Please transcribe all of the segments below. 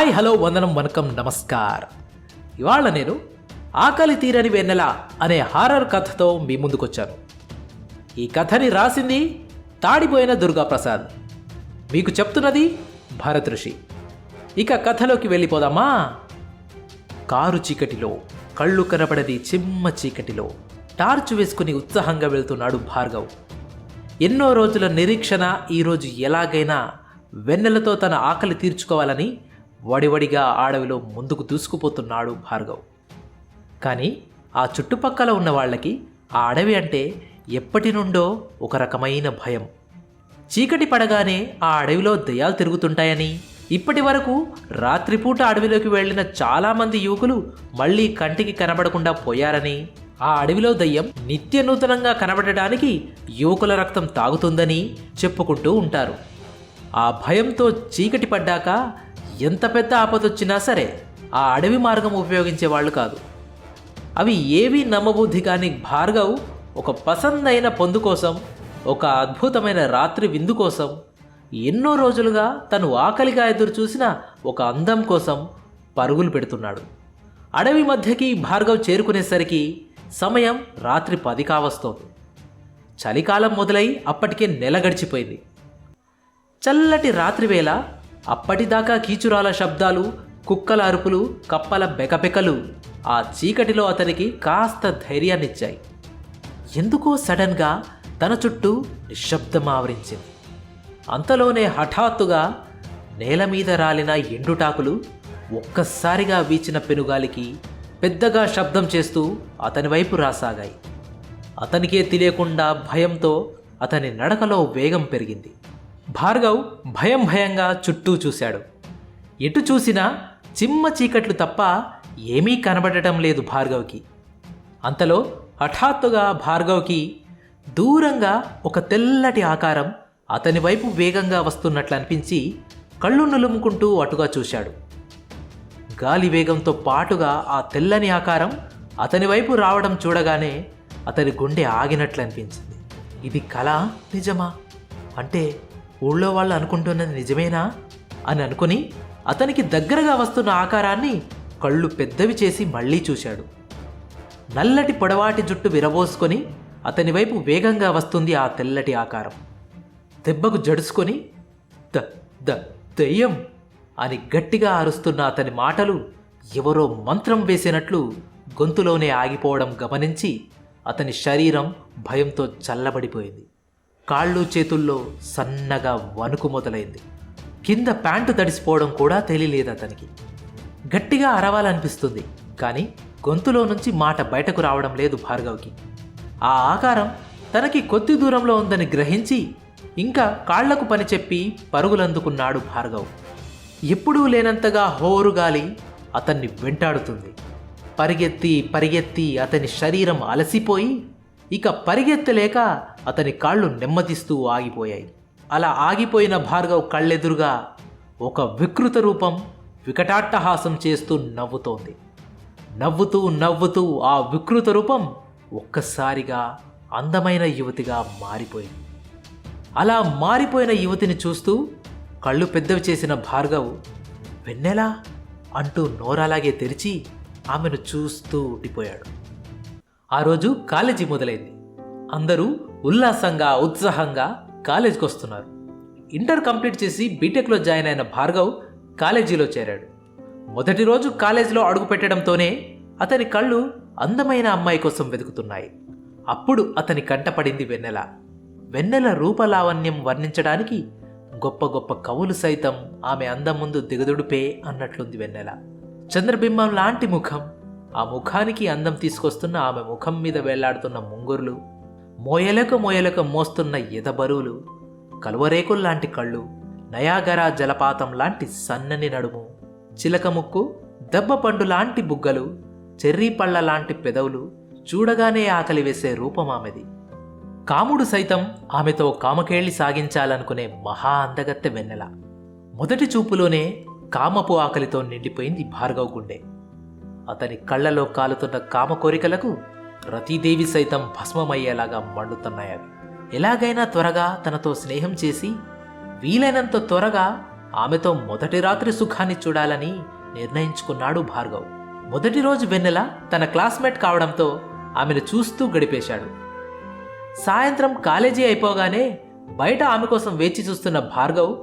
Hi hello వందనం వనకం నమస్కార్. ఇవాళ నేను ఆకలి తీరని వెన్నెల అనే హారర్ కథతో మీ ముందుకొచ్చాను. ఈ కథని రాసింది తాడిపోయిన దుర్గాప్రసాద్. మీకు చెప్తున్నది భరత్ ఋషి. ఇక కథలోకి వెళ్ళిపోదామా? కారు చీకటిలో కళ్ళు కనపడని చిమ్మ చీకటిలో టార్చ్ వేసుకుని ఉత్సాహంగా వెళ్తున్నాడు భార్గవ్. ఎన్నో రోజుల నిరీక్షణ ఈరోజు ఎలాగైనా వెన్నెలతో తన ఆకలి తీర్చుకోవాలని వడివడిగా అడవిలో ముందుకు దూసుకుపోతున్నాడు భార్గవ్. కానీ ఆ చుట్టుపక్కల ఉన్న వాళ్ళకి ఆ అడవి అంటే ఎప్పటి నుండో ఒక రకమైన భయం. చీకటి పడగానే ఆ అడవిలో దయ్యాలు తిరుగుతుంటాయని ఇప్పటి వరకు రాత్రిపూట అడవిలోకి వెళ్ళిన చాలామంది యువకులు మళ్ళీ కంటికి కనబడకుండా పోయారని ఆ అడవిలో దయ్యం నిత్య నూతనంగా కనబడటానికి యువకుల రక్తం తాగుతుందని చెప్పుకుంటూ ఉంటారు. ఆ భయంతో చీకటి పడ్డాక ఎంత పెద్ద ఆపదొచ్చినా సరే ఆ అడవి మార్గం ఉపయోగించే వాళ్ళు కాదు. అవి ఏవీ నమ్మబుద్ధి కాని భార్గవ్ ఒక పసందైన పొందు కోసం ఒక అద్భుతమైన రాత్రి విందు కోసం ఎన్నో రోజులుగా తను ఆకలిగా ఎదురు చూసిన ఒక అందం కోసం పరుగులు పెడుతున్నాడు. అడవి మధ్యకి భార్గవ్ చేరుకునేసరికి సమయం రాత్రి పది కావస్తోంది. చలికాలం మొదలై అప్పటికే నెల గడిచిపోయింది. చల్లటి రాత్రివేళ అప్పటిదాకా కీచురాల శబ్దాలు కుక్కల అరుపులు కప్పల బెకబెకలు. ఆ చీకటిలో అతనికి కాస్త ధైర్యాన్నిచ్చాయి. ఎందుకో సడన్గా తన చుట్టూ నిశ్శబ్దం ఆవరించింది అంతలోనే హఠాత్తుగా నేల మీద రాలిన ఎండుటాకులు ఒక్కసారిగా వీచిన పెనుగాలికి పెద్దగా శబ్దం చేస్తూ అతని వైపు రాసాగాయి. అతనికే తెలియకుండా భయంతో అతని నడకలో వేగం పెరిగింది. భార్గవ్ భయం భయంగా చుట్టూ చూశాడు. ఎటు చూసినా చిమ్మ చీకట్లు తప్ప ఏమీ కనబడటం లేదు భార్గవ్కి. అంతలో హఠాత్తుగా భార్గవ్కి దూరంగా ఒక తెల్లటి ఆకారం అతని వైపు వేగంగా వస్తున్నట్లు అనిపించి కళ్ళు నులుముకుంటూ అటుగా చూశాడు. గాలి వేగంతో పాటుగా ఆ తెల్లని ఆకారం అతని వైపు రావడం చూడగానే అతని గుండె ఆగినట్లు అనిపించింది. ఇది కళ నిజమా? అంటే ఊళ్ళో వాళ్ళు అనుకుంటున్నది నిజమేనా అని అనుకుని అతనికి దగ్గరగా వస్తున్న ఆకారాన్ని కళ్ళు పెద్దవి చేసి మళ్ళీ చూశాడు. నల్లటి పొడవాటి జుట్టు విరబోసుకొని అతని వైపు వేగంగా వస్తుంది ఆ తెల్లటి ఆకారం. దెబ్బకు జడుసుకొని ద ద దెయ్యం అని గట్టిగా అరుస్తున్న అతని మాటలు ఎవరో మంత్రం వేసినట్లు గొంతులోనే ఆగిపోవడం గమనించి అతని శరీరం భయంతో చల్లబడిపోయింది. కాళ్ళు చేతుల్లో సన్నగా వణుకు మొదలైంది. కింద ప్యాంటు తడిసిపోవడం కూడా తెలియలేదు అతనికి. గట్టిగా అరవాలనిపిస్తుంది కానీ గొంతులో నుంచి మాట బయటకు రావడం లేదు భార్గవ్కి. ఆ ఆకారం తనకి కొద్ది దూరంలో ఉందని గ్రహించి ఇంకా కాళ్ళకు పని చెప్పి పరుగులందుకున్నాడు భార్గవ్. ఎప్పుడూ లేనంతగా హోరుగాలి అతన్ని వెంటాడుతుంది. పరిగెత్తి పరిగెత్తి అతని శరీరం అలసిపోయి ఇక పరిగెత్తలేక అతని కాళ్ళు నెమ్మదిస్తూ ఆగిపోయాయి. అలా ఆగిపోయిన భార్గవ్ కళ్ళెదురుగా ఒక వికృత రూపం వికటాట్టహాసం చేస్తూ నవ్వుతోంది. నవ్వుతూ నవ్వుతూ ఆ వికృత రూపం ఒక్కసారిగా అందమైన యువతిగా మారిపోయింది. అలా మారిపోయిన యువతిని చూస్తూ కళ్ళు పెద్దవి చేసిన భార్గవ్ వెన్నెలా? అంటూ నోరలాగే తెరిచి ఆమెను చూస్తూ ఉండిపోయాడు. ఆ రోజు కాలేజీ మొదలైంది. అందరూ ఉల్లాసంగా ఉత్సాహంగా కాలేజీకి వస్తున్నారు ఇంటర్ కంప్లీట్ చేసి బీటెక్లో జాయిన్ అయిన భార్గవ్ కాలేజీలో చేరాడు. మొదటి రోజు కాలేజీలో అడుగు పెట్టడంతోనే అతని కళ్ళు అందమైన అమ్మాయి కోసం వెతుకుతున్నాయి. అప్పుడు అతని కంటపడింది వెన్నెల. వెన్నెల రూపలావణ్యం వర్ణించడానికి గొప్ప గొప్ప కవులు సైతం ఆమె అందం ముందు దిగదుడిపే అన్నట్లుంది వెన్నెల. చంద్రబింబం లాంటి ముఖం ఆ ముఖానికి అందం తీసుకొస్తున్న ఆమె ముఖం మీద వేలాడుతున్న ముంగురులు మోయలక మోయలక మోస్తున్న ఎదబరువులు కలువరేకుల్లాంటి కళ్ళు నయాగరా జలపాతం లాంటి సన్నని నడుము చిలక ముక్కు దెబ్బ పండు లాంటి బుగ్గలు చెర్రీ పళ్ళ లాంటి పెదవులు చూడగానే ఆకలి వేసే రూపం ఆమెది. కాముడు సైతం ఆమెతో కామకేళి సాగించాలనుకునే మహా అందగత్తె వెన్నెల. మొదటి చూపులోనే కామపు ఆకలితో నిండిపోయింది భార్గవ్ గుండె. అతని కళ్ళలో కాలుతున్న కామ కోరికలకు రతీదేవి సైతం భస్మమయ్యేలాగా మండుతున్నాయి అవి. ఎలాగైనా త్వరగా తనతో స్నేహం చేసి వీలైనంత త్వరగా ఆమెతో మొదటి రాత్రి సుఖాన్ని చూడాలని నిర్ణయించుకున్నాడు భార్గవ్. మొదటి రోజు వెన్నెల తన క్లాస్మేట్ కావడంతో ఆమెను చూస్తూ గడిపేశాడు. సాయంత్రం కాలేజీ అయిపోగానే బయట ఆమె కోసం వేచి చూస్తున్న భార్గవ్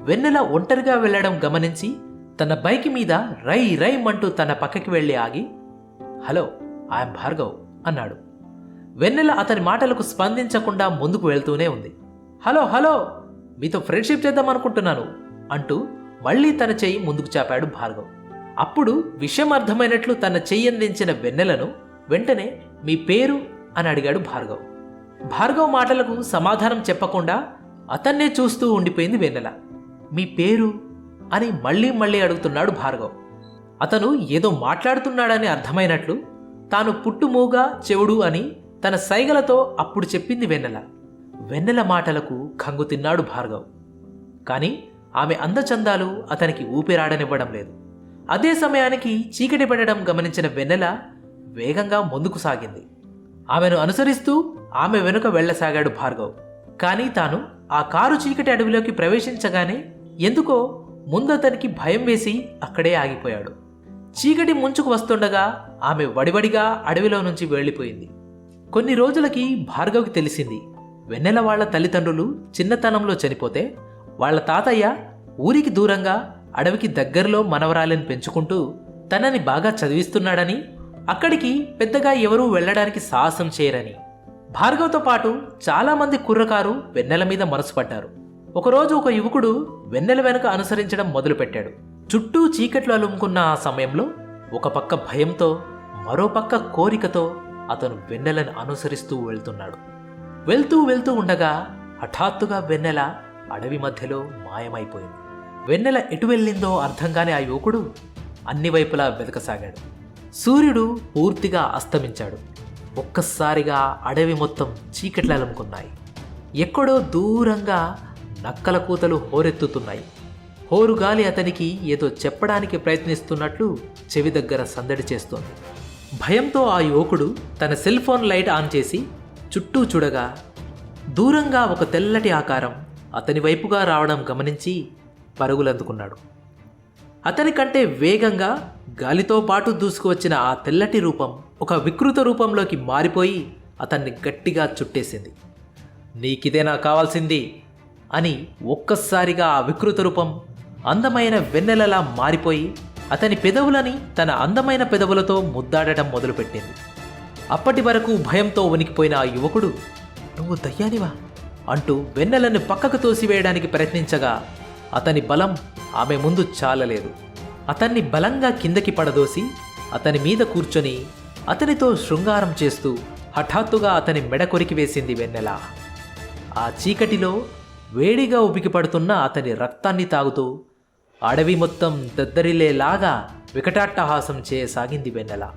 వెన్నెల ఒంటరిగా వెళ్ళడం గమనించి తన బైక్ మీద రై రై అంటూ తన పక్కకి వెళ్ళి ఆగి హలో ఐఎమ్ భార్గవ్ అన్నాడు. వెన్నెల అతని మాటలకు స్పందించకుండా ముందుకు వెళ్తూనే ఉంది. హలో హలో మీతో ఫ్రెండ్షిప్ చేద్దాం అనుకుంటున్నాను అంటూ మళ్ళీ తన చెయ్యి ముందుకు చాపాడు భార్గవ్. అప్పుడు విషయం అర్థమైనట్లు తన చెయ్యి అందించిన వెన్నెలను వెంటనే మీ పేరు? అని అడిగాడు భార్గవ్. భార్గవ్ మాటలకు సమాధానం చెప్పకుండా అతన్నే చూస్తూ ఉండిపోయింది వెన్నెల. మీ పేరు? అని మళ్ళీ మళ్ళీ అడుగుతున్నాడు భార్గవ్. అతను ఏదో మాట్లాడుతున్నాడని అర్థమైనట్లు తాను పుట్టుమూగా చెవుడు అని తన సైగలతో అప్పుడు చెప్పింది వెన్నెల. వెన్నెల మాటలకు కంగు తిన్నాడు భార్గవ్. కానీ ఆమె అందచందాలు అతనికి ఊపిరాడనివ్వడం లేదు. అదే సమయానికి చీకటి పడడం గమనించిన వెన్నెల వేగంగా ముందుకు సాగింది. ఆమెను అనుసరిస్తూ ఆమె వెనుక వెళ్ళసాగాడు భార్గవ్. కానీ తాను ఆ కారు చీకటి అడవిలోకి ప్రవేశించగానే ఎందుకో ముందు అతనికి భయం వేసి అక్కడే ఆగిపోయాడు. చీకటి ముంచుకు వస్తుండగా ఆమె వడివడిగా అడవిలో నుంచి వెళ్ళిపోయింది. కొన్ని రోజులకి భార్గవ్కి తెలిసింది వెన్నెల వాళ్ళ తల్లిదండ్రులు చిన్నతనంలో చనిపోతే వాళ్ళ తాతయ్య ఊరికి దూరంగా అడవికి దగ్గరలో మనవరాలిని పెంచుకుంటూ తనని బాగా చదివిస్తున్నాడని అక్కడికి పెద్దగా ఎవరూ వెళ్ళడానికి సాహసం చేయరని. భార్గవ్తో పాటు చాలామంది కుర్రకారు వెన్నెల మీద మనసుపడ్డారు ఒకరోజు ఒక యువకుడు వెన్నెల వెనుక అనుసరించడం మొదలుపెట్టాడు. చుట్టూ చీకట్లు అలుముకున్న ఆ సమయంలో ఒక పక్క భయంతో మరో పక్క కోరికతో అతను వెన్నెలను అనుసరిస్తూ వెళ్తున్నాడు. వెళ్తూ వెళ్తూ ఉండగా హఠాత్తుగా వెన్నెల అడవి మధ్యలో మాయమైపోయింది. వెన్నెల ఎటు వెళ్ళిందో అర్థం ఆ యువకుడు అన్ని వైపులా వెతకసాగాడు. సూర్యుడు పూర్తిగా అస్తమించాడు. ఒక్కసారిగా అడవి మొత్తం చీకట్లు అలుముకున్నాయి. ఎక్కడో దూరంగా నక్కల కూతలు హోరెత్తుతున్నాయి. హోరుగాలి అతనికి ఏదో చెప్పడానికి ప్రయత్నిస్తున్నట్లు చెవి దగ్గర సందడి చేస్తోంది. భయంతో ఆ యువకుడు తన సెల్ ఫోన్ లైట్ ఆన్ చేసి చుట్టూ చూడగా దూరంగా ఒక తెల్లటి ఆకారం అతని వైపుగా రావడం గమనించి పరుగులందుకున్నాడు. అతని కంటే వేగంగా గాలితో పాటు దూసుకువచ్చిన ఆ తెల్లటి రూపం ఒక వికృత రూపంలోకి మారిపోయి అతన్ని గట్టిగా చుట్టేసింది. నీకిదేనా కావాల్సింది? అని ఒక్కసారిగా ఆ వికృత రూపం అందమైన వెన్నెలలా మారిపోయి అతని పెదవులని తన అందమైన పెదవులతో ముద్దాడటం మొదలుపెట్టింది. అప్పటి వరకు భయంతో వణికిపోయిన ఆ యువకుడు నువ్వు దయ్యానివా? అంటూ వెన్నెలను పక్కకు తోసివేయడానికి ప్రయత్నించగా అతని బలం ఆమె ముందు చాలలేదు. అతన్ని బలంగా కిందకి పడదోసి అతని మీద కూర్చొని అతనితో శృంగారం చేస్తూ హఠాత్తుగా అతని మెడ కొరికి వేసింది వెన్నెల. ఆ చీకటిలో వేడిగా ఉబికిపడుతున్న అతని రక్తాన్ని తాగుతూ అడవి మొత్తం దద్దరిల్లేలాగా వికటాట్టహాసం చేయసాగింది వెన్నెల.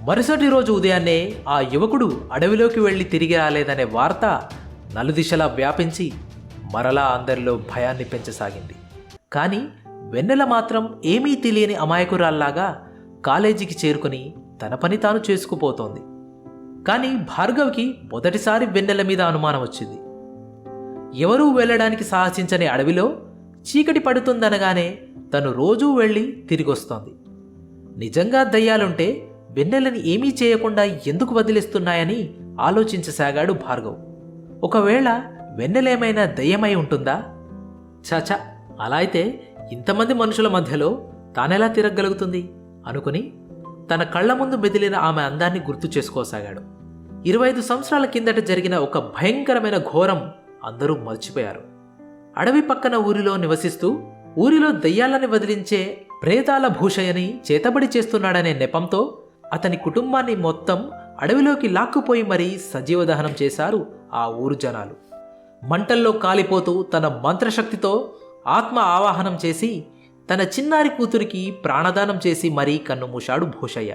మరుసటి రోజు ఉదయాన్నే ఆ యువకుడు అడవిలోకి వెళ్ళి తిరిగి రాలేదనే వార్త నలుదిశలా వ్యాపించి మరలా అందరిలో భయాన్ని పెంచసాగింది. కానీ వెన్నెల మాత్రం ఏమీ తెలియని అమాయకురాల్లాగా కాలేజీకి చేరుకుని తన పని తాను చేసుకుపోతోంది. కానీ భార్గవ్కి మొదటిసారి వెన్నెల మీద అనుమానం వచ్చింది. ఎవరూ వెళ్ళడానికి సాహసించని అడవిలో చీకటి పడుతుందనగానే తను రోజూ వెళ్ళి తిరిగొస్తోంది. నిజంగా దయ్యాలుంటే వెన్నెలని ఏమీ చేయకుండా ఎందుకు వదిలేస్తున్నాయని ఆలోచించసాగాడు భార్గవ్. ఒకవేళ వెన్నెలేమైనా దయ్యమై ఉంటుందా? చాచా అలా అయితే ఇంతమంది మనుషుల మధ్యలో తానెలా తిరగగలుగుతుంది? అనుకుని తన కళ్ళ ముందు మెదిలిన ఆమె అందాన్ని గుర్తు చేసుకోసాగాడు. ఇరవై ఐదు సంవత్సరాల కిందట జరిగిన ఒక భయంకరమైన ఘోరం అందరూ మర్చిపోయారు. అడవి పక్కన ఊరిలో నివసిస్తూ ఊరిలో దయ్యాలని వదిలించే ప్రేతాల భూషయ్యని చేతబడి చేస్తున్నాడనే నెపంతో అతని కుటుంబాన్ని మొత్తం అడవిలోకి లాక్కుపోయి మరీ సజీవ దహనం చేశారు ఆ ఊరు జనాలు. మంటల్లో కాలిపోతూ తన మంత్రశక్తితో ఆత్మ ఆవాహనం చేసి తన చిన్నారి కూతురికి ప్రాణదానం చేసి మరీ కన్నుమూశాడు భూషయ్య.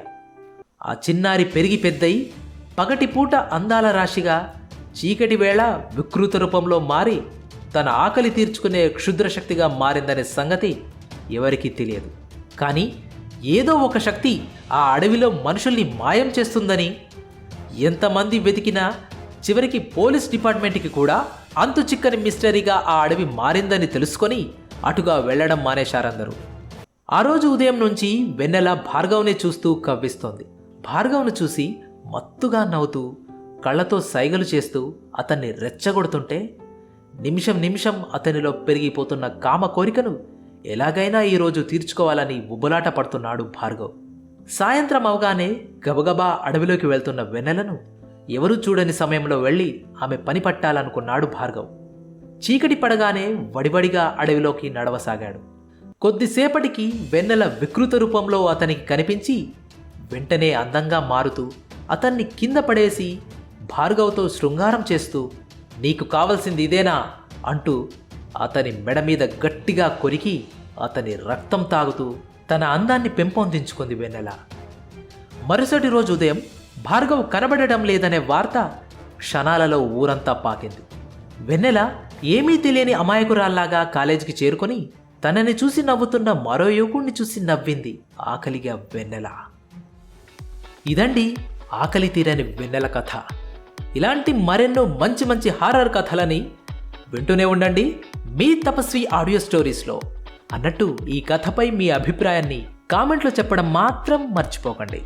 ఆ చిన్నారి పెరిగి పెద్దయి పగటిపూట అందాల రాశిగా చీకటి వేళ వికృత రూపంలో మారి తన ఆకలి తీర్చుకునే క్షుద్రశక్తిగా మారిందనే సంగతి ఎవరికీ తెలియదు. కానీ ఏదో ఒక శక్తి ఆ అడవిలో మనుషుల్ని మాయం చేస్తుందని ఎంతమంది వెతికినా చివరికి పోలీస్ డిపార్ట్మెంట్కి కూడా అంతు చిక్కని మిస్టరీగా ఆ అడవి మారిందని తెలుసుకొని అటుగా వెళ్ళడం మానేశారందరూ. ఆ రోజు ఉదయం నుంచి వెన్నెల భార్గవ్నే చూస్తూ కవ్విస్తోంది. భార్గవ్ను చూసి మత్తుగా నవ్వుతూ కళ్ళతో సైగలు చేస్తూ అతన్ని రెచ్చగొడుతుంటే నిమిషం నిమిషం అతనిలో పెరిగిపోతున్న కామ కోరికను ఎలాగైనా ఈరోజు తీర్చుకోవాలని ఉబ్బులాట పడుతున్నాడు భార్గవ్. సాయంత్రం అవగానే గబగబా అడవిలోకి వెళ్తున్న వెన్నెలను ఎవరూ చూడని సమయంలో వెళ్ళి ఆమె పని పట్టాలనుకున్నాడు భార్గవ్. చీకటి పడగానే వడివడిగా అడవిలోకి నడవసాగాడు. కొద్దిసేపటికి వెన్నెల వికృత రూపంలో అతనికి కనిపించి వెంటనే అందంగా మారుతూ అతన్ని కింద పడేసి భార్గవ్తో శృంగారం చేస్తూ నీకు కావలసింది ఇదేనా? అంటూ అతని మెడ మీద గట్టిగా కొరికి అతని రక్తం తాగుతూ తన అందాన్ని పెంపొందించుకుంది వెన్నెల. మరుసటి రోజు ఉదయం భార్గవ్ కనబడడం లేదనే వార్త క్షణాలలో ఊరంతా పాకింది. వెన్నెల ఏమీ తెలియని అమాయకురాల్లాగా కాలేజీకి చేరుకొని తనని చూసి నవ్వుతున్న మరో యువకుణ్ణి చూసి నవ్వింది ఆకలిగా వెన్నెల. ఇదండి ఆకలి తీరని వెన్నెల కథ. ఇలాంటి మరెన్నో మంచి మంచి హారర్ కథలని వింటూనే ఉండండి మీ తపస్వి ఆడియో స్టోరీస్లో. అన్నట్టు ఈ కథపై మీ అభిప్రాయాన్ని కామెంట్లో చెప్పడం మాత్రం మర్చిపోకండి.